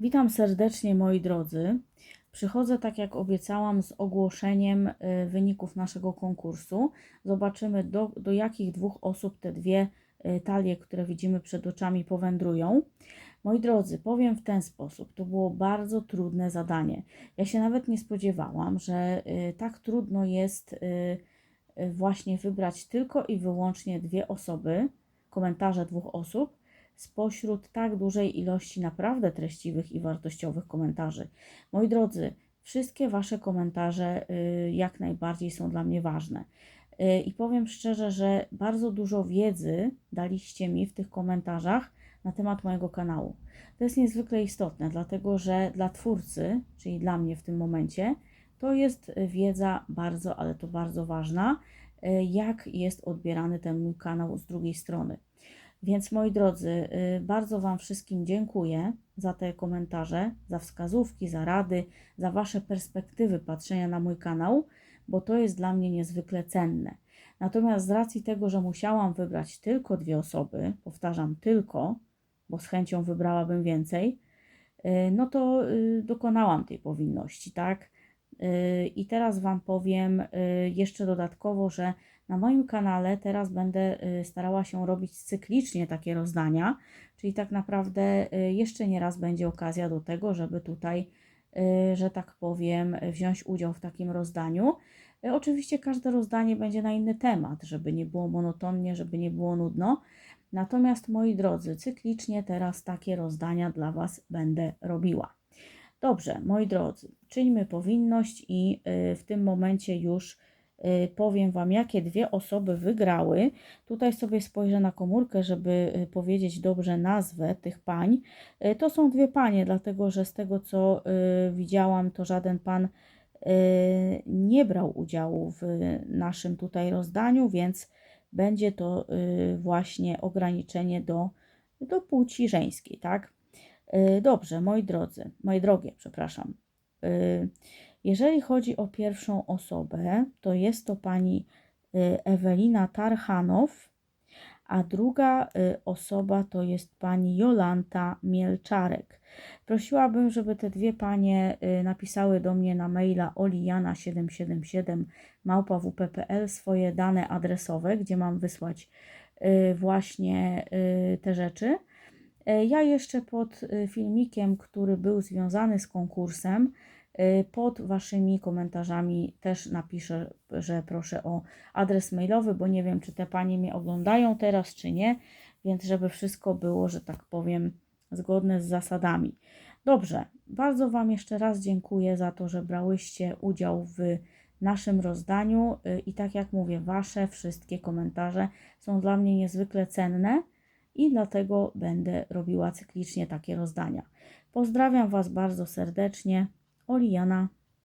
Witam serdecznie moi drodzy. Przychodzę tak jak obiecałam z ogłoszeniem y, wyników naszego konkursu. Zobaczymy do, do jakich dwóch osób te dwie y, talie, które widzimy przed oczami powędrują. Moi drodzy, powiem w ten sposób, to było bardzo trudne zadanie. Ja się nawet nie spodziewałam, że y, tak trudno jest właśnie wybrać tylko i wyłącznie dwie osoby, komentarze dwóch osób, spośród tak dużej ilości naprawdę treściwych i wartościowych komentarzy. Moi drodzy, wszystkie Wasze komentarze y, jak najbardziej są dla mnie ważne. Y, I powiem szczerze, że bardzo dużo wiedzy daliście mi w tych komentarzach na temat mojego kanału. To jest niezwykle istotne, dlatego że dla twórcy, czyli dla mnie w tym momencie, to jest wiedza bardzo, ale to bardzo ważna, y, jak jest odbierany ten mój kanał z drugiej strony. Więc moi drodzy, y, bardzo Wam wszystkim dziękuję za te komentarze, za wskazówki, za rady, za Wasze perspektywy patrzenia na mój kanał, bo to jest dla mnie niezwykle cenne. Natomiast z racji tego, że musiałam wybrać tylko dwie osoby, powtarzam tylko, bo z chęcią wybrałabym więcej, y, no to y, dokonałam tej powinności, tak? I teraz Wam powiem jeszcze dodatkowo, że na moim kanale teraz będę y, starała się robić cyklicznie takie rozdania, czyli tak naprawdę y, jeszcze nie raz będzie okazja do tego, żeby tutaj, y, że tak powiem, wziąć udział w takim rozdaniu. Oczywiście każde rozdanie będzie na inny temat, żeby nie było monotonnie, żeby nie było nudno. Natomiast moi drodzy, cyklicznie teraz takie rozdania dla Was będę robiła. Dobrze, moi drodzy, czyńmy powinność i w tym momencie już Y, powiem Wam, jakie dwie osoby wygrały. Tutaj sobie spojrzę na komórkę, żeby y, powiedzieć dobrze nazwę tych pań. Y, to są dwie panie, dlatego że z tego co widziałam, to żaden pan nie brał udziału w naszym tutaj rozdaniu, więc będzie to właśnie ograniczenie do, do płci żeńskiej, tak? Dobrze, moi drodzy, moje drogie, przepraszam. Jeżeli chodzi o pierwszą osobę, to jest to pani y, Ewelina Tarchanow, a druga osoba to jest pani Jolanta Mielczarek. Prosiłabym, żeby te dwie panie napisały do mnie na maila olijana777 małpawp.pl swoje dane adresowe, gdzie mam wysłać właśnie te rzeczy. Ja jeszcze pod filmikiem, który był związany z konkursem, Y, pod Waszymi komentarzami też napiszę, że proszę o adres mailowy, bo nie wiem, czy te Panie mnie oglądają teraz, czy nie, więc żeby wszystko było, że tak powiem, zgodne z zasadami. Dobrze, bardzo Wam jeszcze raz dziękuję za to, że brałyście udział w naszym rozdaniu i tak jak mówię, Wasze wszystkie komentarze są dla mnie niezwykle cenne i dlatego będę robiła cyklicznie takie rozdania. Pozdrawiam Was bardzo serdecznie. Oliana